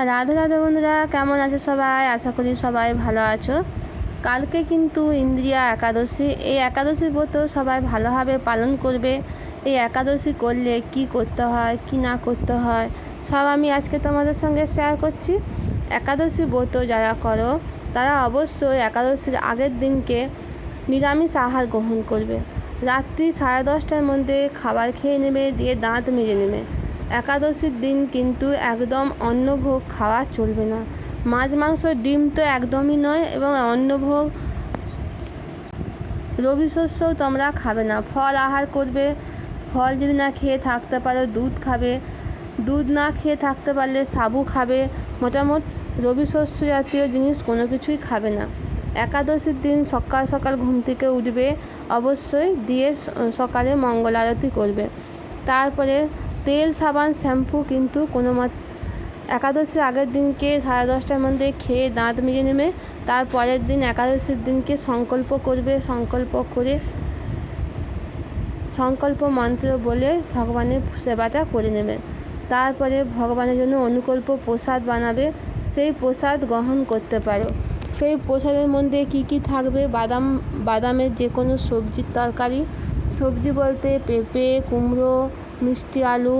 রাধে রাধে বন্ধুরা, কেমন আছো সবাই? আশা করি সবাই ভালো আছো। কালকে কিন্তু ইন্দ্রিয়া একাদশী। এই একাদশীর ব্রত সবাই ভালোভাবে পালন করবে। এই একাদশী করলে কি করতে হয়, কি না করতে হয়, সব আমি আজকে তোমাদের সঙ্গে শেয়ার করছি। একাদশী ব্রত যারা করো, তারা অবশ্যই একাদশীর আগের দিনকে নিরামিষ আহার গ্রহণ করবে। রাত্রি সাড়ে দশটার মধ্যে খাবার খেয়ে নেবে, দিয়ে দাঁত মেজে নেবে। একাদশীর দিন কিন্তু একদম অন্নভোগ খাওয়া চলবে না। মাছ, মাংস, ডিম তো একদমই নয় এবং অন্নভোগ রবি শস্যও তোমরা খাবে না। ফল আহার করবে, ফল যদি না খেয়ে থাকতে পারো দুধ খাবে, দুধ না খেয়ে থাকতে পারলে সাবু খাবে, মোটামুট রবি শস্য জাতীয় জিনিস কোনো কিছুই খাবে না। একাদশীর দিন সকাল সকাল ঘুম থেকে উঠবে, অবশ্যই দিয়ে সকালে মঙ্গল আরতি করবে। তারপরে তেল, সাবান, শ্যাম্পু কিন্তু কোনো একাদশীর আগের দিনকে সাড়ে দশটার মধ্যে খেয়ে দাঁত মেজে নেবে। তার পরের দিন একাদশীর দিনকে সংকল্প করবে, সংকল্প করে সংকল্প মন্ত্র বলে ভগবানের সেবাটা করে নেবে। তারপরে ভগবানের জন্য অনুকল্প প্রসাদ বানাবে। সেই প্রসাদ গ্রহণ করতে পারো। সেই প্রসাদের মধ্যে কি কি থাকবে? বাদাম, বাদামের যে কোনো সবজির তরকারি। সবজি বলতে পেঁপে, কুমড়ো মিষ্টি আলু,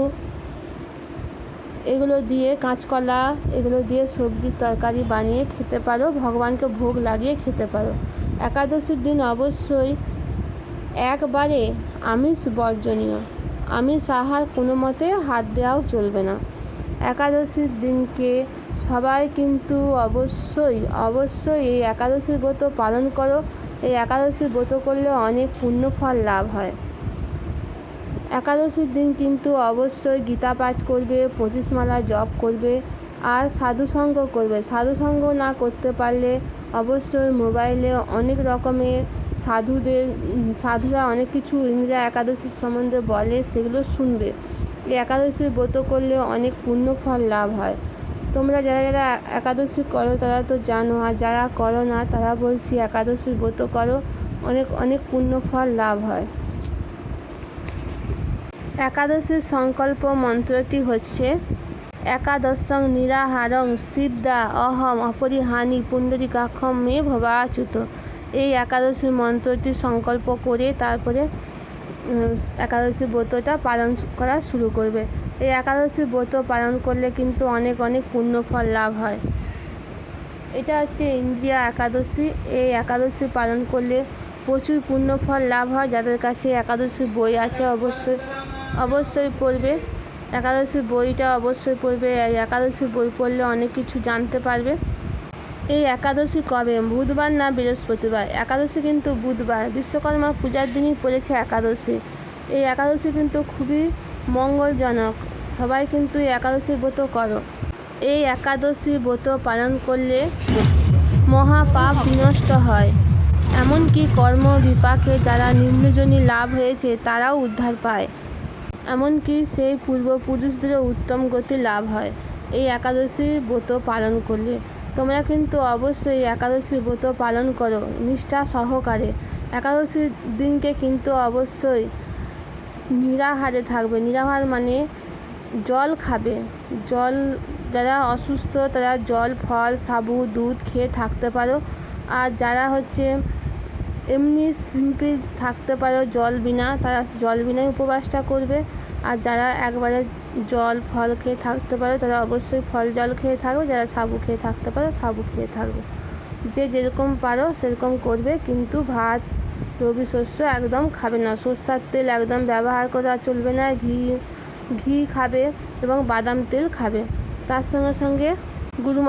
এগুলো দিয়ে কাঁচকলা, এগুলো দিয়ে সবজির তরকারি বানিয়ে খেতে পারো। ভগবানকে ভোগ লাগিয়ে খেতে পারো। একাদশীর দিন অবশ্যই একবারে আমিষ বর্জনীয়। আমিষ আহার কোনো মতে হাত দেওয়াও চলবে না। একাদশীর দিনকে সবাই কিন্তু অবশ্যই অবশ্যই এই একাদশীর ব্রত পালন করো। এই একাদশীর ব্রত করলে অনেক পুণ্য ফল লাভ হয়। একাদশীর দিন কিন্তু অবশ্যই গীতা পাঠ করবে পঁচিশ মালা জপ করবে আর সাধুসঙ্গ করবে। সাধুসঙ্গ না করতে পারলে অবশ্যই মোবাইলে অনেক রকমের সাধুদের, সাধুরা অনেক কিছু ইন্দিরা একাদশীর সম্বন্ধে বলে, সেগুলো শুনবে। এই একাদশীর ব্রত করলে অনেক পুণ্য ফল লাভ হয়। তোমরা যারা যারা একাদশী করো, তারা তো জানো, আর যারা করো না, তারা বলছি একাদশীর ব্রত করো, অনেক অনেক পুণ্য ফল লাভ হয়। একাদশীর সংকল্প মন্ত্রটি হচ্ছে, একাদশং নিরাহারং স্থিবদা অহম অপরিহানি পুণ্ডরিকাক্ষম মে ভবাচ্যুত। এই একাদশীর মন্ত্রটি সংকল্প করে তারপরে একাদশী ব্রতটা পালন করা শুরু করবে। এই একাদশী ব্রত পালন করলে কিন্তু অনেক অনেক পুণ্য ফল লাভ হয়। এটা হচ্ছে ইন্দ্রিয়া একাদশী। এই একাদশী পালন করলে প্রচুর পুণ্য ফল লাভ হয়। যাদের কাছে একাদশী বই আছে, অবশ্যই অবশ্যই পড়বে। একাদশীর বইটা অবশ্যই পড়বে। এই একাদশীর বই পড়লে অনেক কিছু জানতে পারবে। এই একাদশী কবে? বুধবার না বৃহস্পতিবার? একাদশী কিন্তু বুধবার। বিশ্বকর্মা পূজার দিনই পড়েছে একাদশী। এই একাদশী কিন্তু খুবই মঙ্গলজনক। সবাই কিন্তু এই একাদশী ব্রত করো। এই একাদশী ব্রত পালন করলে মহাপাপ বিনষ্ট হয়। এমনকি কর্ম বিপাকে যারা নিম্নজনী লাভ হয়েছে, তারাও উদ্ধার পায়। এমনকি সেই পূর্বপুরুষদেরও উত্তম গতি লাভ হয়। এই একাদশীর ব্রত পালন করলে। তোমরা কিন্তু অবশ্যই একাদশীর ব্রত পালন করো, নিষ্ঠা সহকারে। একাদশীর দিনকে কিন্তু অবশ্যই নিরাহারে থাকবে। নিরাহার মানে জল খাবে। জল, যারা অসুস্থ তারা জল, ফল, সাবু, দুধ খেয়ে থাকতে পারো। আর যারা হচ্ছে এমনি সিম্পল থাকতে পারো জল বিনা, তারা জল বিনাই উপবাসটা করবে। আর যারা একবারে জল, ফল খেয়ে থাকতে পারো, তারা অবশ্যই ফল জল খেয়ে থাকবে, যারা সাবু খেয়ে থাকতে পারো, সাবু খেয়ে থাকবে। যে যেরকম পারো সেরকম করবে, কিন্তু ভাত, রবি শস্য একদম খাবে না। সর্ষার তেল একদম ব্যবহার করা চলবে না, ঘি ঘি খাবে এবং বাদাম তেল খাবে। তার সঙ্গে সঙ্গে গুরু